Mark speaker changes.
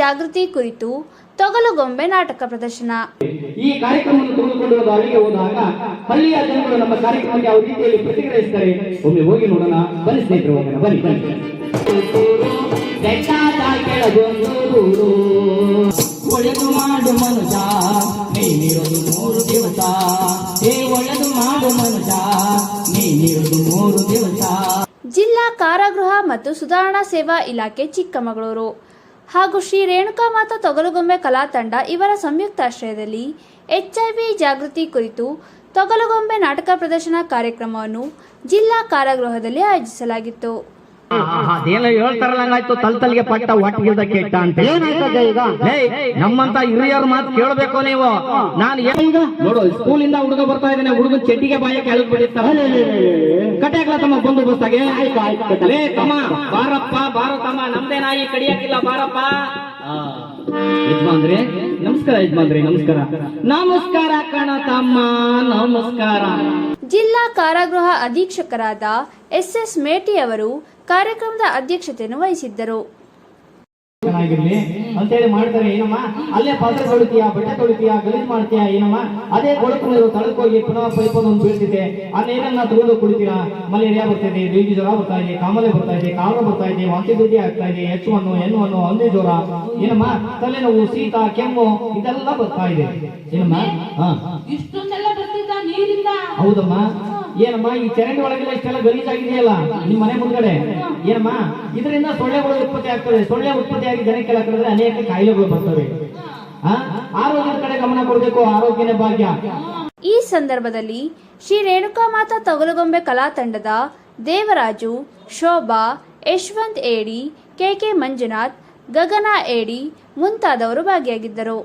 Speaker 1: ಜಾಗೃತಿ ಕುರಿತು ತೊಗಲುಗೊಂಬೆ ನಾಟಕ ಪ್ರದರ್ಶನ.
Speaker 2: ಈ ಕಾರ್ಯಕ್ರಮವನ್ನು ತೆಗೆದುಕೊಂಡು ಹೋದ ಹಳ್ಳಿಗೆ ಹೋದಾಗ ಹಳ್ಳಿಯ ಜನಗಳು ನಮ್ಮ ಕಾರ್ಯಕ್ರಮಕ್ಕೆ ಯಾವ ರೀತಿಯಲ್ಲಿ ಪ್ರತಿಕ್ರಿಯಿಸ್ತಾರೆ ಒಮ್ಮೆ ಹೋಗಿ ನೋಡೋಣ. ಬನ್ನಿ ಸ್ನೇಹಿತರು ಹೋಗೋಣ. ಬನ್ನಿ ಬನ್ನಿ.
Speaker 3: ಒಳ್ಳೆದು ಮಾಡು ಮನುಜ ನೀನಿರೋದು ಮೂರು ದಿವಸ. ಹೇ ಒಳ್ಳೆದು ಮಾಡು ಮನುಜ ನೀನಿರೋದು ಮೂರು ದಿವಸ.
Speaker 1: ಜಿಲ್ಲಾ ಕಾರಾಗೃಹ ಮತ್ತು ಸುಧಾರಣಾ ಸೇವಾ ಇಲಾಖೆ ಚಿಕ್ಕಮಗಳೂರು. ಹಾಗೂ ಶ್ರೀ ರೇಣುಕಾ ಮಾತಾ ತೊಗಲುಗೊಂಬೆ ಕಲಾ ತಂಡ ಇವರ ಸಂಯುಕ್ತಾಶ್ರಯದಲ್ಲಿ ಎಚ್ಐವಿ ಜಾಗೃತಿ ಕುರಿತು ತೊಗಲುಗೊಂಬೆ ನಾಟಕ ಪ್ರದರ್ಶನ ಕಾರ್ಯಕ್ರಮವನ್ನು ಜಿಲ್ಲಾ ಕಾರಾಗೃಹದಲ್ಲಿ ಆಯೋಜಿಸಲಾಗಿತ್ತು.
Speaker 2: ಅದೇನೋ ಹೇಳ್ತಾರಲ್ಲ ಹಂಗಾಯ್ತು ತಲ್ ತಲ್ಗೆ ಪಟ್ಟ ಒಟ್ಟಿಗಿಲ್ದ ಕೆಟ್ಟ ಅಂತ ಈಗ? ನಮ್ಮಂತ ಹಿರಿಯರ್ ಮಾತು ಕೇಳಬೇಕು ನೀವು. ನಾನು ಈಗ ನೋಡು ಸ್ಕೂಲ್ ಇಂದ ಹುಡುಗ ಬರ್ತಾ ಇದ್ದಾನೆ ಹುಡುಗ ಚಡ್ಡಿಗೆ ಬಾಯ ಕೆಳಗೆ ಬಿಡಿಸ್ತಾರೆ ಕಟ್ಟಾಗ್ಲ ತಮ್ಮ ಬಂದು ಬಸ್ತಾಗೆ ಲೇ ತಮ್ಮ. ಬಾರಪ್ಪ ಬಾರತಮ್ಮ. ನಮ್ದೇ ನಾಯಿ ಕಡಿಯಕ್ಕಿಲ್ಲ ಬಾರಪ್ಪ. ಯಜಮಾನ್ರಿ ನಮಸ್ಕಾರ ಯಜಮಾನ್ರಿ ನಮಸ್ಕಾರ. ನಮಸ್ಕಾರ ಕಣ ತಮ್ಮ ನಮಸ್ಕಾರ.
Speaker 1: ಜಿಲ್ಲಾ ಕಾರಾಗೃಹ ಅಧೀಕ್ಷಕರಾದ ಎಸ್ ಎಸ್ ಮೇಟಿ ಅವರು ಕಾರ್ಯಕ್ರಮದ ಅಧ್ಯಕ್ಷತೆಯನ್ನು ವಹಿಸಿದ್ದರು.
Speaker 2: ಅಂತೇಳಿ ಮಾಡ್ತಾರೆ, ಏನಮ್ಮ? ಅಲ್ಲೇ ಪಾತ್ರೆ ತೊಳಿತೀಯಾ, ಬಟ್ಟೆ ತೊಳಿತೀಯಾ, ಗಲೀಜ್ ಮಾಡ್ತೀಯಾ, ಏನಮ್ಮ? ಅದೇ ಕೊಳಕು ನೀರು ತಳಕೋಗಿ ಪುನಃ ಪೈಪ್ ಒಂದು ಬೀಳ್ತಿದೆ. ಆ ನೀರನ್ನ ತಗೊಂಡು ಕುಡಿತೀರಾ? ಮಲೇರಿಯಾ ಬರ್ತಿದೆ ಬೀದಿ ಜ್ವರ ಬರ್ತಾ ಇದೆ, ಕಾಮಲೆ ಬರ್ತಾ ಇದೆ ಕಾಲ ಬರ್ತಾ ಇದೆ ವಾಂತಿ ಭೇದಿ ಆಗ್ತಾ ಇದೆ, ಎಚ್ ಒನ್ನು ಎನ್ ಒನ್ನು ಹಂದಿ ಜ್ವರ. ಏನಮ್ಮ? ತಲೆನೋವು, ಶೀತ, ಕೆಮ್ಮು, ಇದೆಲ್ಲ ಬರ್ತಾ ಇದೆ. ಏನಮ್ಮ?
Speaker 4: ಇಷ್ಟೊಂದೆಲ್ಲ ಬರ್ತಿದ್ದ ನೀರಿಂದ
Speaker 2: ಹೌದಮ್ಮ. ಏನಮ್ಮ ಈ ಚರಂಡಿ ಒಳಗೆಲ್ಲ ಇಷ್ಟೆಲ್ಲ ಗಲೀಜಾಗಿದೆಯಲ್ಲ ನಿಮ್ಮ ಮನೆ ಮುಂದ್ಗಡೆ? ಏನಮ್ಮ ಇದರಿಂದ ಸೊಳ್ಳೆಗಳು ಉತ್ಪತ್ತಿ ಆಗ್ತದೆ. ಸೊಳ್ಳೆ ಉತ್ಪತ್ತಿಯಾಗಿ ಜನಕ್ಕೆಲ್ಲ ಕಡಿದ್ರೆ ಅನೇಕ ಕಾಯಿಲೆಗಳು ಬರ್ತವೆ? ಆರೋಗ್ಯದ ಕಡೆ ಗಮನ ಕೊಡಬೇಕು ಆರೋಗ್ಯನೇ ಭಾಗ್ಯ.
Speaker 1: ಈ ಸಂದರ್ಭದಲ್ಲಿ ಶ್ರೀ ರೇಣುಕಾ ಮಾತಾ ತಗಲುಗೊಂಬೆ ಕಲಾ ತಂಡದ ದೇವರಾಜು ಶೋಭಾ ಯಶವಂತ್ ಏಡಿ ಕೆಕೆ ಮಂಜುನಾಥ್ ಗಗನ ಏಡಿ ಮುಂತಾದವರು ಭಾಗಿಯಾಗಿದ್ದರು.